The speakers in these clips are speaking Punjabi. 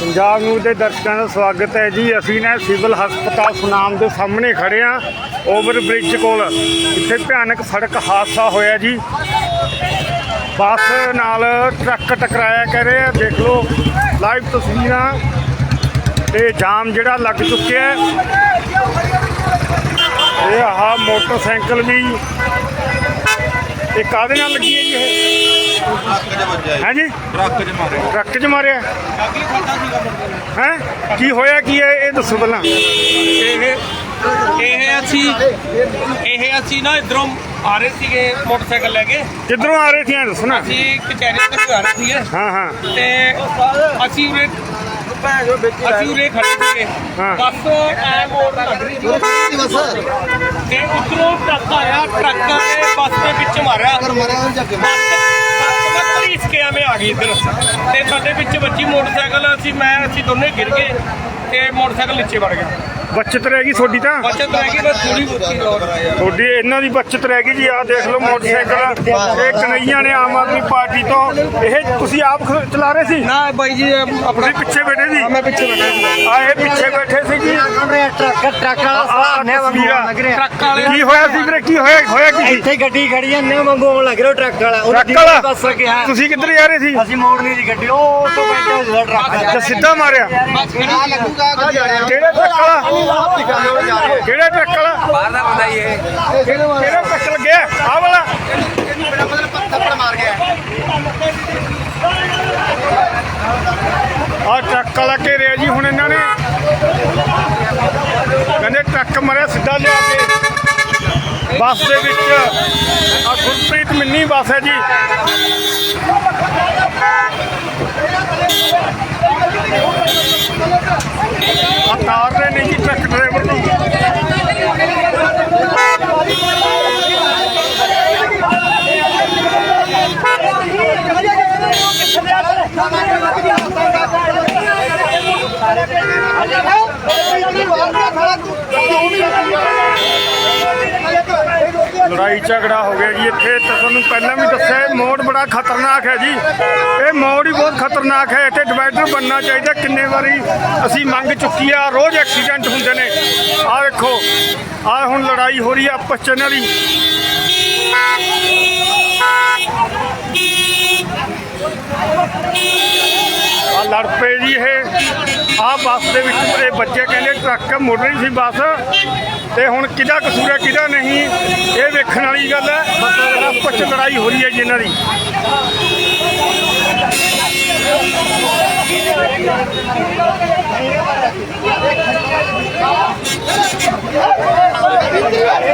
ਪੰਜਾਬ ਨਿਊਜ਼ ਦੇ ਦਰਸ਼ਕਾਂ ਦਾ ਸਵਾਗਤ ਹੈ ਜੀ। ਅਸੀਂ ਨੇ ਸਿਵਲ ਹਸਪਤਾਲ ਸੁਨਾਮ ਦੇ ਸਾਹਮਣੇ ਖੜੇ ਆ ਓਵਰ ਬ੍ਰਿਜ ਕੋਲ। ਇੱਥੇ ਭਿਆਨਕ ਸੜਕ ਹਾਦਸਾ ਹੋਇਆ ਜੀ। ਬੱਸ ਨਾਲ ਟਰੱਕ ਟਕਰਾਇਆ ਕਹਿ ਰਹੇ ਆ। ਦੇਖ ਲਓ, ਲਾਈਵ ਤਸਵੀਰਾਂ ਤੇ ਜਾਮ ਜਿਹੜਾ ਲੱਗ ਚੁੱਕਿਆ ਹੈ। ਇਹ ਆਹ ਮੋਟਰਸਾਈਕਲ ਵੀ, ਇਹ ਕਾਹਦੇ ਨਾਲ ਲੱਗੀ ਹੈ ਜੀ ਇਹ? ਟਰੱਕ 'ਚ ਵੱਜਿਆ ਜੀ। ਹੈ ਜੀ ਟਰੱਕ 'ਚ ਮਾਰੇ ਟਰੱਕ 'ਚ ਮਾਰਿਆ? ਹੈ? ਕੀ ਹੋਇਆ ਕੀ ਹੈ? ਇਹ ਦੱਸੋ ਪਹਿਲਾਂ। ਇਹ ਇਹ ਅਸੀਂ ਇਹ ਅਸੀਂ ਨਾ ਇਧਰੋਂ ਆ ਰਹੇ ਸੀਗੇ ਮੋਟਰਸਾਈਕਲ ਲੈ ਕੇ। ਕਿੱਧਰੋਂ ਆ ਰਹੇ ਸੀ ਇਹ ਦੱਸੋ ਨਾ। ਅਸੀਂ ਕਚਹਿਰੀ ਤੋਂ ਆ ਰਹੇ ਸੀਗੇ। ਹਾਂ ਹਾਂ। ਤੇ ਅਸੀਂ ਉਰੇ ਅਸੀਂ ਉਰੇ ਖੜੇ ਸੀਗੇ। ਹਾਂ। ਬੱਸ ਐ ਮੋੜ ਲੱਗ ਰਹੀ ਸੀ। ਤੇ ਉਧਰੋਂ ਟਰੱਕ ਆਇਆ ਟਰੱਕ ਨੇ ਬੱਸ ਦੇ ਵਿੱਚ ਮਾਰਿਆ। ਬੱਸ ਮੈਂ ਪੁਲਿਸ ਕੇ ਮੈਂ ਆ ਗਈ ਇੱਧਰ। ਤੇ ਸਾਡੇ ਵਿੱਚ ਬੱਚੀ ਮੋਟਰਸਾਈਕਲ ਅਸੀਂ, ਮੈਂ, ਅਸੀਂ ਦੋਨੇ ਗਿਰ ਗਏ ਤੇ ਮੋਟਰਸਾਈਕਲ ਨੀਚੇ ਵੜ ਗਿਆ। ਬੱਚਤ ਰਹਿ ਗਈ ਤੁਹਾਡੀ ਤਾਂ? ਬਚਤ ਰਹਿ ਗਈ ਬਸ ਥੋੜੀ ਬਹੁਤੀ ਲੋੜ ਤੁਹਾਡੀ ਇਹਨਾਂ ਦੀ ਬੱਚਤ ਰਹਿ ਗਈ ਜੀ ਆਹ ਦੇਖ ਲਓ ਮੋਟਰਸਾਈਕਲ ਇਹ ਕਨਈਆ ਨੇ ਆਮ ਆਦਮੀ ਪਾਰਟੀ ਤੋਂ। ਇਹ ਤੁਸੀਂ ਆਪ ਚਲਾ ਰਹੇ ਸੀ? ਨਾ ਬਾਈ ਜੀ ਆਪਣਾ ਪਿੱਛੇ ਬੈਠੇ ਸੀ? ਮੈਂ ਪਿੱਛੇ ਬੈਠਾ ਆ ਇਹ ਪਿੱਛੇ ਬੈਠੇ ਸੀ ਜੀ। ਟਰੱਕ ਟਰੱਕ ਵਾਲਾ ਆਹ ਸਾਹ ਨੇ ਵਾਂਗੂ ਲੱਗ ਰਿਹਾ। ਟਰੱਕ ਵਾਲੇ ਕੀ ਹੋਇਆ ਸੀ ਵੀਰੇ? ਕੀ ਹੋਇਆ ਹੋਇਆ ਕੀ ਇੱਥੇ ਗੱਡੀ ਖੜੀ ਹੈ ਨੇ ਵਾਂਗੂ ਆਉਣ ਲੱਗ ਰਿਹਾ ਟਰੱਕ ਵਾਲਾ। ਉਹ ਟਰੱਕ ਵਾਲਾ? ਬੱਸ ਗਿਆ ਤੁਸੀਂ ਕਿੱਧਰ ਜਾ ਰਹੇ ਸੀ? ਅਸੀਂ ਮੋੜਨੀ ਦੀ ਗੱਡੀ ਉਹ ਤੋਂ ਬੈਠਾ ਟਰੱਕ ਅੱਛਾ ਸਿੱਧਾ ਮਾਰਿਆ। ਕਿਹੜਾ ਟਰੱਕ ਵਾਲਾ? ਕਿਹੜਾ ਟਰੱਕ ਵਾਲਾ ਬਾਹਰ ਦਾ ਪਤਾ ਹੀ ਹੈ ਕਿਹੜਾ ਟਰੱਕ ਲੱਗਿਆ ਆਹ ਵਾਲਾ। ਆ ਟਰੱਕ ਵਾਲਾ ਘੇਰਿਆ ਜੀ ਹੁਣ ਇਹਨਾਂ ਨੇ। ਕਹਿੰਦੇ ਟਰੱਕ ਮਰਿਆ ਸਿੱਧਾ ਲਿਆ ਕੇ। ਬੱਸ ਦੇ ਵਿੱਚ। ਆ ਗੁਰਪ੍ਰੀਤ ਮਿੰਨੀ ਬੱਸ ਹੈ ਜੀ। ਆ ਕਾਰ ਦੇ ਨਹੀਂ ਜੀ ਟਰੱਕ ਡਰਾਈਵਰ ਨੂੰ। ਲੜਾਈ ਝਗੜਾ ਹੋ ਗਿਆ ਜੀ, ਇੱਥੇ ਤਾਂ ਤੁਹਾਨੂੰ ਪਹਿਲਾਂ ਵੀ ਦੱਸਿਆ, ਇਹ ਮੋੜ ਬੜਾ ਖਤਰਨਾਕ ਹੈ ਜੀ। ਇਹ ਮੋੜ ਹੀ ਬਹੁਤ ਖਤਰਨਾਕ ਹੈ, ਇੱਥੇ ਡਿਵਾਈਡਰ ਬਣਨਾ ਚਾਹੀਦਾ, ਕਿੰਨੇ ਵਾਰੀ ਅਸੀਂ ਮੰਗ ਚੁੱਕੀ ਆ, ਰੋਜ਼ ਐਕਸੀਡੈਂਟ ਹੁੰਦੇ ਨੇ। ਆਹ ਦੇਖੋ ਆਹ ਹੁਣ ਲੜਾਈ ਹੋ ਰਹੀ ਹੈ ਆਪਸ ਚ ਇਹਨਾਂ ਦੀ। ਆ ਲੜ ਪਏ ਜੀ ਇਹ। ਆ ਬੱਸ ਦੇ ਵਿੱਚ ਇਹ ਬੱਚੇ ਕਹਿੰਦੇ ਟਰੱਕ ਮੁੜ ਰਹੀ ਸੀ ਬੱਸ ਤੇ ਹੁਣ ਕਿਹਦਾ ਕਸੂਰ ਹੈ, ਕਿਹਦਾ ਨਹੀਂ, ਇਹ ਵੇਖਣ ਵਾਲੀ ਗੱਲ ਹੈ। ਆਪਸ ਚ ਲੜਾਈ ਹੋ ਰਹੀ ਹੈ ਜੀ ਇਹਨਾਂ ਦੀ।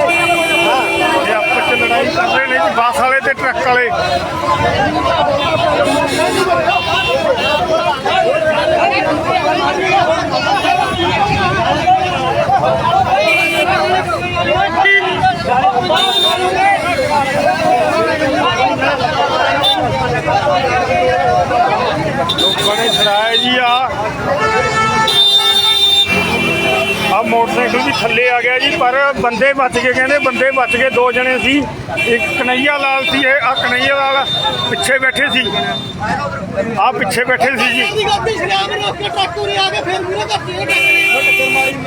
ਇਹ ਆਪਸ ਚ ਲੜਾਈ ਕਰ ਰਹੇ ਨੇ ਜੀ ਬੱਸ ਵਾਲੇ ਤੇ ਟਰੱਕ ਵਾਲੇ ਲੋਕਾਂ ਨੇ ਜੀ ਆ। ਆ ਮੋਟਰਸਾਈਕਲ ਵੀ ਥੱਲੇ ਆ ਗਿਆ ਜੀ, ਪਰ ਬੰਦੇ ਬਚ ਗਏ, ਕਹਿੰਦੇ ਬੰਦੇ ਬਚ ਗਏ, ਦੋ ਜਣੇ ਸੀ। ਇੱਕ ਕਨਈਆ ਲਾਲ ਸੀ, ਇਹ ਆ ਕਨਈਆ ਲਾਲ ਪਿੱਛੇ ਬੈਠੇ ਸੀ। ਆ ਪਿੱਛੇ ਬੈਠੇ ਸੀ ਜੀ।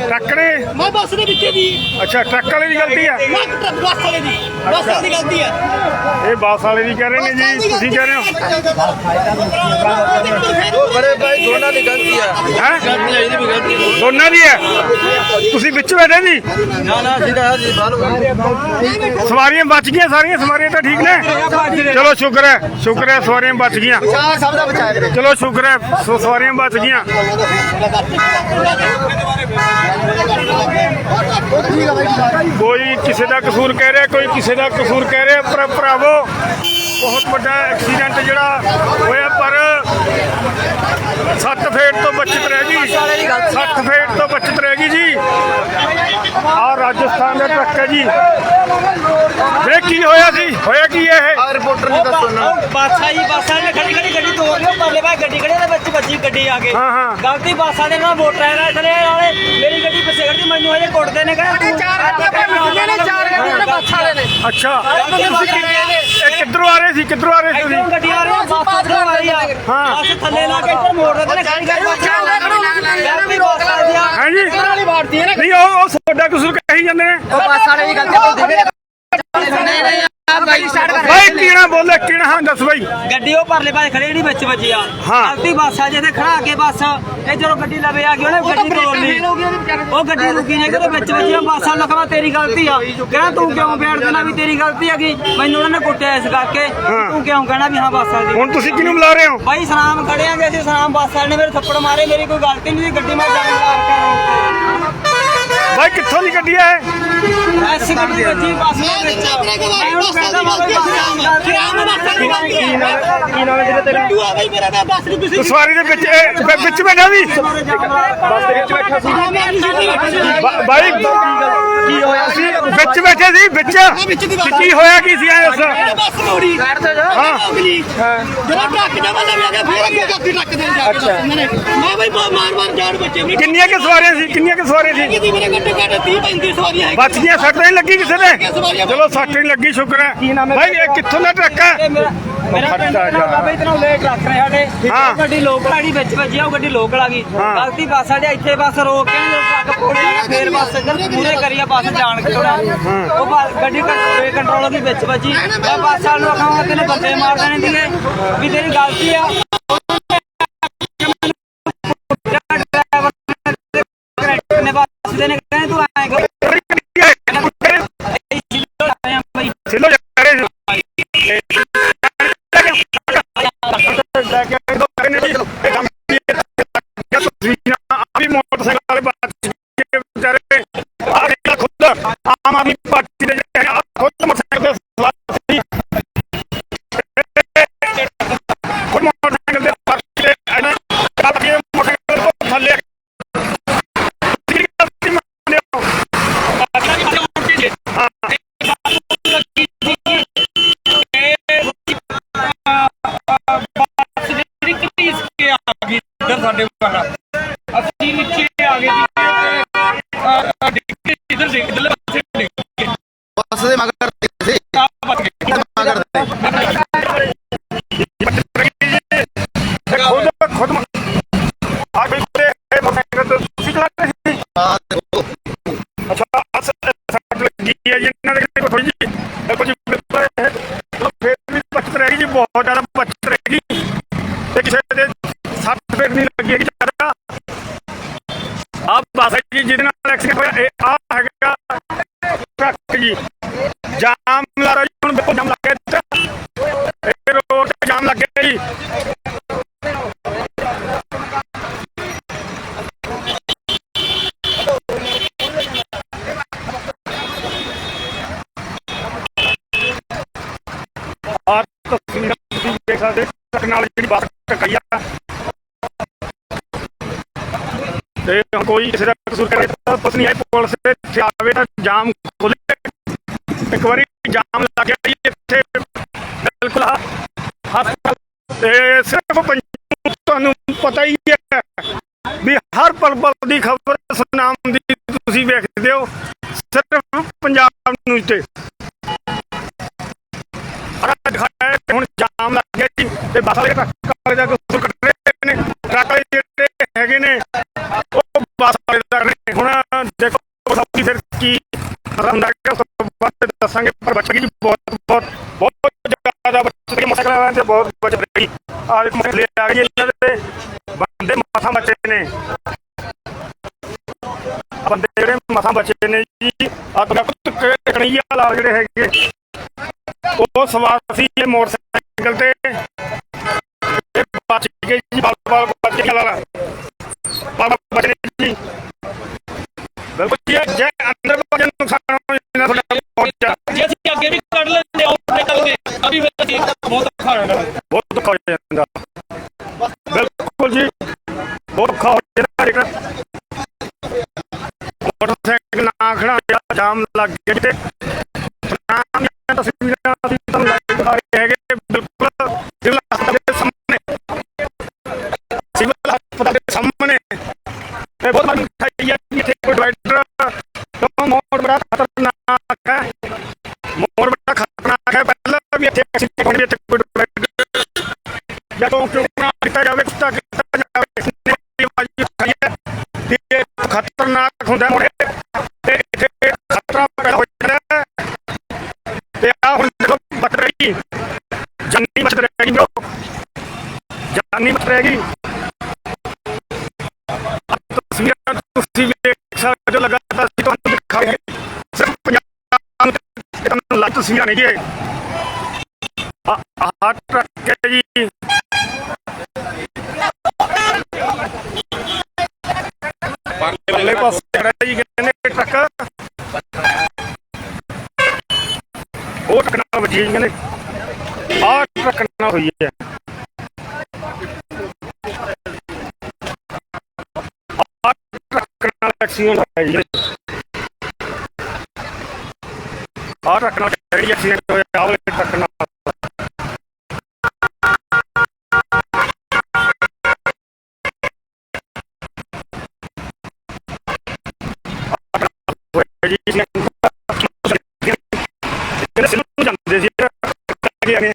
ਆ ਨੇ? ਮੈਂ ਬੱਸ ਦੇ ਵਿੱਚ ਦੀ ਅੱਛਾ ਟਰੱਕ ਵਾਲੇ ਦੀ ਗਲਤੀ ਆ? ਟਰੱਕ ਬੱਸ ਵਾਲੇ ਦੀ। ਬੱਸ ਵਾਲੇ ਦੀ ਗਲਤੀ ਹੈ ਇਹ ਬੱਸ ਵਾਲੇ ਦੀ ਕਹਿ ਰਹੇ ਨੇ ਜੀ ਤੁਸੀਂ ਕਹਿ ਰਹੇ ਹੋ? ਬੜੇ ਭਾਈ ਦੋਨਾਂ ਦੀ ਗਲਤੀ ਆ। ਹੈ? ਇਹਦੀ ਵੀ ਗਲਤੀ ਦੋਨਾਂ ਦੀ ਹੈ ਤੁਸੀਂ ਵਿੱਚ ਬੈਠੇ ਸੀ ਨਾ ਨਾ ਸਿੱਧਾ ਜੀ ਬਾਹਰ ਸਵਾਰੀਆਂ ਬਚ ਗਈਆਂ ਸਾਰੀਆਂ ਸਵਾਰੀਆਂ ਤਾਂ ਠੀਕ ਨੇ? ਚਲੋ ਸ਼ੁਕਰ ਹੈ ਸ਼ੁਕਰ ਹੈ ਸਵਾਰੀਆਂ ਬਚ ਗਈਆਂ। ਸਭ ਦਾ ਬਚਾਇਆ ਕਰੇ ਚਲੋ ਸ਼ੁਕਰ ਹੈ ਸੋ ਸਵਾਰੀਆਂ ਬਚ ਗਈਆਂ। ਕੋਈ ਕਿਸੇ ਦਾ ਕਸੂਰ ਕਹਿ ਰਿਹਾ ਕੋਈ ਕਿਸੇ ਦਾ ਕਸੂਰ ਕਹਿ ਰਿਹਾ ਪਰ ਭਰਾਵੋ ਬਹੁਤ ਵੱਡਾ ਐਕਸੀਡੈਂਟ ਜਿਹੜਾ ਹੋਇਆ ਪਰ ਸੱਤ ਫੇਟ ਤੋਂ ਬਚਤ ਰਹਿ ਗਈ। ਸੱਤ ਫੇਟ ਤੋਂ ਬਚਤ ਰਾਜਸਥਾਨ ਦਾ ਟਰੱਕ ਹੈ ਜੀ ਵੇ ਕੀ ਹੋਇਆ ਸੀ ਹੋਇਆ ਕੀ ਹੈ ਇਹ ਰਿਪੋਰਟਰ ਨੇ ਦੱਸੋ ਨਾ ਬਾਸਾ ਜੀ ਬਾਸਾ ਨੇ ਖੜੀ ਖੜੀ ਗੱਡੀ ਤੋੜ ਲਿਓ ਪਰਲੇ ਬਾਈ ਗੱਡੀ ਖੜੀ ਦੇ ਵਿੱਚ ਵੱਜੀ ਗੱਡੀ ਆ ਕੇ ਹਾਂ, ਹਾਂ। ਗਲਤੀ ਬਾਸਾ ਦੇ ਨਾਲ ਵੋਟ ਰਹਿਣਾ ਇਥਲੇ ਨਾਲੇ ਮੇਰੀ ਗੱਡੀ ਪਿੱਛੇ ਖੜੀ ਮੈਨੂੰ ਹਜੇ ਕੁੱਟਦੇ ਨੇ ਕਹਿੰਦੇ ਚਾਰ ਗੱਡੀਆਂ ਨੇ ਚਾਰ ਗੱਡੀਆਂ ਬੱਸ ਵਾਲੇ ਨੇ ਅੱਛਾ ਤੁਸੀਂ ਕਿ- ਇਹ ਕਿੱਧਰੋਂ ਆ ਰਹੇ ਸੀ ਕਿੱਧਰੋਂ ਆ ਰਹੇ ਸੀ ਤੁਸੀਂ ਗੱਡੀ ਆ ਰਹੀ ਆ ਬੱਸ ਉੱਧਰੋਂ ਆ ਰਹੀ ਆ ਹਾਂ। ਬੱਸ ਥੱਲੇ ਲਾ ਕੇ ਇੱਧਰ ਮੋੜ ਦਿੰਦੇ ਨੇ ਖੜੀ ਖੜੀ ਮਾਰਤੀ ਹੈ ਨਾ। ਨਹੀਂ ਉਹ ਸਾਡਾ ਤੁਹਾਡਾ ਕਸੂਰ ਕਹੀ ਜਾਂਦੇ ਨੇ। ਉਹ ਪਾਸ ਦੀ ਗੱਲ ਤੇ ਬੋਲਦੇ ਨੇ ਬਾਈ ਸਟਾਰਟ ਕਰ। ਬਾਈ ਕਿਹੜਾ ਬੋਲੇ ਕਿਹੜਾ ਹਾਂ ਦੱਸ ਬਾਈ। ਗੱਡੀ ਉਹ ਪਰਲੇ ਪਾਸੇ ਖੜੇ ਨਹੀਂ ਵਿੱਚ ਵੱਜੀ ਆ। ਹਾਂ। ਗਲਤੀ ਬੱਸ ਆ ਜਿਹਦੇ ਖੜਾ ਕੇ ਬੱਸ ਇਹ ਜਦੋਂ ਗੱਡੀ ਲਵੇ ਆ ਗਈ ਉਹਨੇ ਗੱਡੀ ਤੋੜ ਲਈ। ਉਹ ਗੱਡੀ ਰੁਕੀ ਨਹੀਂ ਕਿਤੇ ਵਿੱਚ ਵੱਜੀ ਆ ਬੱਸ ਕਹਾ ਤੇਰੀ ਗਲਤੀ ਆ। ਕਹਿੰਦਾ ਤੂੰ ਕਿਉਂ ਬੈਠ ਦੇਣਾ ਵੀ ਤੇਰੀ ਗਲਤੀ ਹੈਗੀ ਮੈਨੂੰ ਉਹਨਾਂ ਨੇ ਕੁੱਟਿਆ ਇਸ ਕਰਕੇ। ਤੂੰ ਕਿਉਂ ਕਹਿਣਾ ਵੀ ਹਾਂ ਬੱਸ ਵਾਲੀ ਹੁਣ ਤੁਸੀਂ ਕਿਹਨੂੰ ਬੁਲਾ ਰਹੇ ਹੋ? ਬਾਈ ਸਲਾਮ ਖੜੇ ਆਂਗੇ ਅਸੀਂ ਸਲਾਮ ਬੱਸ ਵਾਲੇ ਨੇ ਮੇਰੇ ਥੱਪੜ ਮਾਰੇ ਮੇਰੀ ਕੋਈ ਗਲਤੀ ਨਹੀਂ ਸੀ ਗੱਡੀ ਮੈਂ ਜਾਣ ਲਾ ਕੇ ਬਾਈ ਕਿੱਥੋਂ ਦੀ ਗੱਡੀ ਹੈ ਐਸੀ ਗੱਡੀ ਵੱਜੀ ਬੱਸ ਮੈਂ ਦੇ ਵਿੱਚ ਆਪਣੇ ਕੋਲ ਵਾ ਬਈ ਬੱਸ ਵਾਲੀ ਗਲਤੀ ਆ। ਮੈਂ ਬੱਸ ਗਲਤੀ ਆ ਕੀ ਨਾਮ ਹੈ ਜਿਹੜਾ ਤੇਰਾ? ਤੂੰ ਆ ਬਈ ਮੇਰਾ ਤਾਂ ਬੱਸ ਤੂੰ ਤੁਸੀਂ ਸਵਾਰੀ ਦੇ ਵਿੱਚ ਵਿੱਚ ਬੈਠਾ ਸੀ? ਬੱਸ ਦੇ ਵਿੱਚ ਬੈਠਾ ਸੀ। ਮੈਂ ਕੀ ਹੋਇਆ ਸੀ? ਵਿੱਚ ਬੈਠੇ ਸੀ ਵਿੱਚ। ਦੀ। ਕੀ ਹੋਇਆ ਕੀ ਸੀ ਐ ਬੱਸ ਮੋੜੀ ਹਾਂ। ਅਗਲੀ ਜਦੋਂ ਟਰੱਕ ਜਮਾ ਲਵੇ ਆ ਗਿਆ ਫਿਰ ਅੱਗੇ ਗੱਡੀ ਟਰੱਕ ਦੇ ਜਾ ਕੇ ਬੱਸ ਨੇ ਮੈਂ ਬਈ ਮਾਰ ਮਾਰ ਜਾਣ ਬੱਚੇ ਵੀ। ਕਿੰਨੀਆਂ ਕਿ ਸਵਾਰੀਆਂ ਸੀ? ਕਿੰਨੀਆਂ ਕਿ ਸਵਾਰੀਆਂ ਸੀ? ਕਿਤੇ ਮੇਰੇ ਗੱਡੇ ਘੱਟ 30 35 ਸਵਾਰੀਆਂ ਹੈ ਬਚ ਗਈਆਂ ਸੱਟ ਨਹੀਂ ਲੱਗੀ ਕਿਸੇ ਨੇ ਚਲੋ ਸੱਟ ਨਹੀਂ ਲੱਗੀ ਸ਼ੁਕਰ ਹੈ। ਬਾਈ ਇਹ ਕਿੱਥੋਂ ਦਾ ਟਰੱਕ ਹੈ? ਮੇਰਾ ਮੇਰਾ ਪਿੰਡ ਖੱਟਾ ਜਾ। ਨਾ ਬਈ ਤੈਨੂੰ ਲੇਟ ਰੱਖ ਰਿਹਾ ਸਾਡੇ ਹਾਂ। ਉਹ ਗੱਡੀ ਲੋਕਲ ਆੜੀ ਵਿੱਚ ਵੱਜੀ ਆ ਉਹ ਗੱਡੀ ਲੋਕਲ ਆ ਗਈ ਹਾਂ। ਗਲਤੀ ਬੱਸ ਸਾਡੇ ਇੱਥੇ ਬੱਸ ਰੋਕ ਕੇ ਨਾ ਟਰੱਕ ਕੋਲੇ ਆ ਫੇਰ ਬੱਸ ਇੱਧਰ ਜਾਣ ਕੇ ਥੋੜਾ ਉਹ ਬੱਸ- ਗੱਡੀ ਕੰਟਰੋਲ ਕੰਟਰੋਲ ਦੀ ਵਿੱਚ ਵੱਜੀ ਮੈਂ ਬੱਸ ਵਾਲ ਨੂੰ ਆਖਾਂ ਤੈਨੂੰ ਬੰਦੇ ਮਾਰ ਦੇਣੇ ਸੀਗੇ ਵੀ ਤੇਰੀ ਗਲਤੀ ਆ ਇਹਨਾਂ ਕੱਲ ਕੇ ਮੋਟਰਸਾਈਕਲ ਤੋਂ ਥੱਲੇ ਕਿਹੜੀ ਗਲਤੀ ਮੰਨਦੇ ਹੋ ਜਿਹੜੀ ਘਸੀਟ ਕੇ ਆ ਗਈ ਇੱਧਰ ਸਾਡੇ ਵੱਲ ਇਹਨਾਂ ਦੇ ਥੋੜੀ ਜੀ ਕੁਝ ਫਿਰ ਵੀ ਬਚਤ ਰਹੇਗੀ ਜੀ, ਬਹੁਤ ਜ਼ਿਆਦਾ ਬਚਤ ਰਹੇਗੀ ਤੇ ਕਿਸੇ ਦੇ ਸੱਟ ਫੇਰ ਨਹੀਂ ਲੱਗੀ ਹੈਗੀ ਜ਼ਿਆਦਾ। ਆਹ ਬਸ ਜੀ, ਜਿਹਦੇ ਨਾਲ ਐਕਸੀਡੈਂਟ ਹੋਇਆ, ਇਹ ਆ ਹੈਗਾ, ਟਰੱਕ ਜੀ ਜਾਮ ਲਾ ਰਿਹਾ ਜੀ ਹੁਣ ਬਿਲਕੁਲ ਜਾਮ ਲੱਗ ਗਿਆ ਇੱਥੇ। ਇਹ ਰੋਡ ਤੇ ਜਾਮ ਲੱਗ ਗਿਆ ਜੀ ਆਹ ਤਸਵੀਰਾਂ ਤੁਸੀਂ ਦੇਖ ਸਕਦੇ ਟਰੱਕ ਨਾਲ ਜਿਹੜੀ ਬੱਸ ਟਕਰਾਈ ਆ। ਤੇ ਕੋਈ ਕਿਸੇ ਦਾ ਕਸੂਰ ਕਰੇ ਤਾਂ ਪੁਲਿਸ ਨਹੀਂ ਆਈ ਪੁਲਿਸ ਇੱਥੇ ਆਵੇ ਤਾਂ ਜਾਮ ਖੁੱਲੇ ਇੱਕ ਵਾਰੀ ਜਾਮ ਲੱਗ ਗਿਆ ਜੀ ਇੱਥੇ। ਬਿਲਕੁਲ ਹਸਪਤਾਲ। ਤੇ ਸਿਰਫ ਪੰਜਾਬ ਤੁਹਾਨੂੰ ਪਤਾ ਹੀ ਹੈ ਵੀ ਹਰ ਪਲ ਪਲ ਦੀ ਖਬਰ ਸੁਨਾਮ ਦੀ ਤੁਸੀਂ ਵੇਖਦੇ ਹੋ। ਸਿਰਫ ਪੰਜਾਬ ਨਿਊਜ਼ ਤੇ ਅਰਾ ਦਿਖਾਇਆ ਕਿ ਹੁਣ ਜਾਮ ਲੱਗ ਗਿਆ ਜੀ ਤੇ ਬੱਸ ਵਾਲੇ ਟਰੱਕ ਵਾਲੇ ਦਾ ਕਸੂਰ ਕੱਢ ਰਹੇ ਨੇ। ਟਰੱਕ ਵਾਲੇ ਜਿਹੜੇ ਹੈਗੇ ਨੇ, ਉਹ ਬੱਸ ਵਾਲੇ ਦਾ ਨੇ। ਹੁਣ ਦੇਖੋ ਸਭ ਫਿਰ ਕੀ ਹੁੰਦਾ ਕਿ ਉਸ ਤੋਂ ਦੱਸਾਂਗੇ, ਪਰ ਬਚ ਗਈ ਬਹੁਤ ਬਹੁਤ ਬਹੁਤ ਜ਼ਿਆਦਾ ਬਚ ਗਈ ਮੋਟਰਸਾਈਕਲ ਵਾਲਿਆਂ ਤੇ ਬਹੁਤ ਬਚ ਰਹੀ। ਆ ਇੱਕ ਮਸਲੇ ਆ ਗਈ ਇਹਨਾਂ ਦੇ, ਬੰਦੇ ਮਸਾਂ ਬਚੇ ਨੇ। ਬੰਦੇ ਜਿਹੜੇ ਮਸਾਂ ਬਚੇ ਨੇ ਜੀ ਆ ਤਾਂ ਲਾਲ ਜਿਹੜੇ ਹੈਗੇ, ਉਹ ਸਵਾਰ ਸੀ ਇਹ ਮੋਟਰਸਾਈਕਲ ਤੇ। ਬਾਲ ਬਚ ਜੀ ਬਿਲਕੁਲ ਜੀ ਜੇ ਅੰਦਰ ਵਜਨ ਨੁਕਸਾਨ ਹੋ ਜਾਂਦਾ ਤੁਹਾਡਾ ਪਹੁੰਚਾ ਜੇ ਅਸੀਂ ਅੱਗੇ ਵੀ ਕੱਢ ਲੈਂਦੇ ਆਊਟ ਨਿਕਲਦੇ ਅਭੀ ਫਿਰ ਅਸੀਂ ਬਹੁਤ ਔਖਾ ਹੋ ਜਾਣਾ ਬਹੁਤ ਦੁੱਖ ਹੋ ਜਾਂਦਾ ਬਿਲਕੁਲ ਜੀ ਬਹੁਤ ਔਖਾ ਹੋ ਜਾਂਦਾ ਜੇਕਰ ਮੋਟਰਸਾਈਕਲ ਨਾ ਖੜਾ ਜਾਮ ਲੱਗ ਗਿਆ ਤੇ ਤਸਵੀਰਾਂ ਮੋਰ ਬੜਾ ਖਤਰਨਾਕ ਹੈ। ਪਹਿਲਾਂ ਵੀ ਇੱਥੇ ਐਕਸੀਡੈਂਟ ਹੋਣੇ ਇੱਥੇ ਕੋਈ ਡਰਾਈਵਰ ਜਦੋਂ ਕਿਉਂ ਕੀਤਾ ਜਾਵੇ, ਕੁੱਤਾ ਕੀਤਾ ਜਾਵੇ ਤੇ ਖਤਰਨਾਕ ਹੁੰਦਾ ਮੋਰੇ ਤੇ ਇੱਥੇ ਖਤਰਾ ਪੈਦਾ ਹੋ ਜਾਂਦਾ ਹੈ। ਤੇ ਆ ਹੁਣ ਦੇਖੋ, ਬਚ ਰਹੀ। ਜਾਨੀ ਬਚ ਰਹੀ ਬ్రో ਜਾਨੀ ਬਚ ਰਹੀ। ਤਸਵੀਰਾਂ ਤੁਸੀਂ ਵੇਖ ਸਕਦੇ ਹੋ, ਲਗਾ ਤੁਹਾਨੂੰ ਲਾਈਵ ਤਸਵੀਰਾਂ ਨਹੀਂ ਜੀ। ਆ ਆਹ ਟਰੱਕ ਹੈ ਜੀ। ਪਰਲੇ ਪਾਸੇ ਖੜਾ ਜੀ ਕਹਿੰਦੇ ਟਰੱਕ ਉਹ ਟਰੱਕ ਨਾਲ ਵੱਜੀ ਜੀ ਕਹਿੰਦੇ। ਆਹ ਟਰੱਕ ਨਾਲ ਹੋਈ ਹੈ। ਆਹ ਟਰੱਕ ਨਾਲ ਐਕਸੀਡੈਂਟ ਹੋਇਆ ਜੀ। ਆਹ ਟਰੱਕ ਨਾਲ ਕਿਹੜੀ ਐਕਸੀਡੈਂਟ ਹੋਇਆ ਆਹ ਵਾਲੇ ਟਰੱਕ ਨਾਲ ਹੋਇਆ ਜੀ ਜਿਹੜੇ ਸਿਰ ਨੂੰ ਜਾਂਦੇ ਸੀ ਅੱਗੇ ਆਗੇ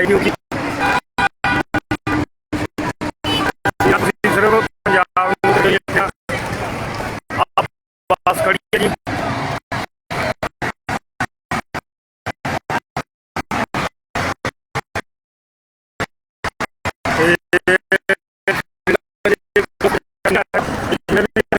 ਟਰੱਕ ਬਣਾਈ ਪੰਜਾਬ ਨੂੰ ਦੇਖਿਆ ਖੜੀ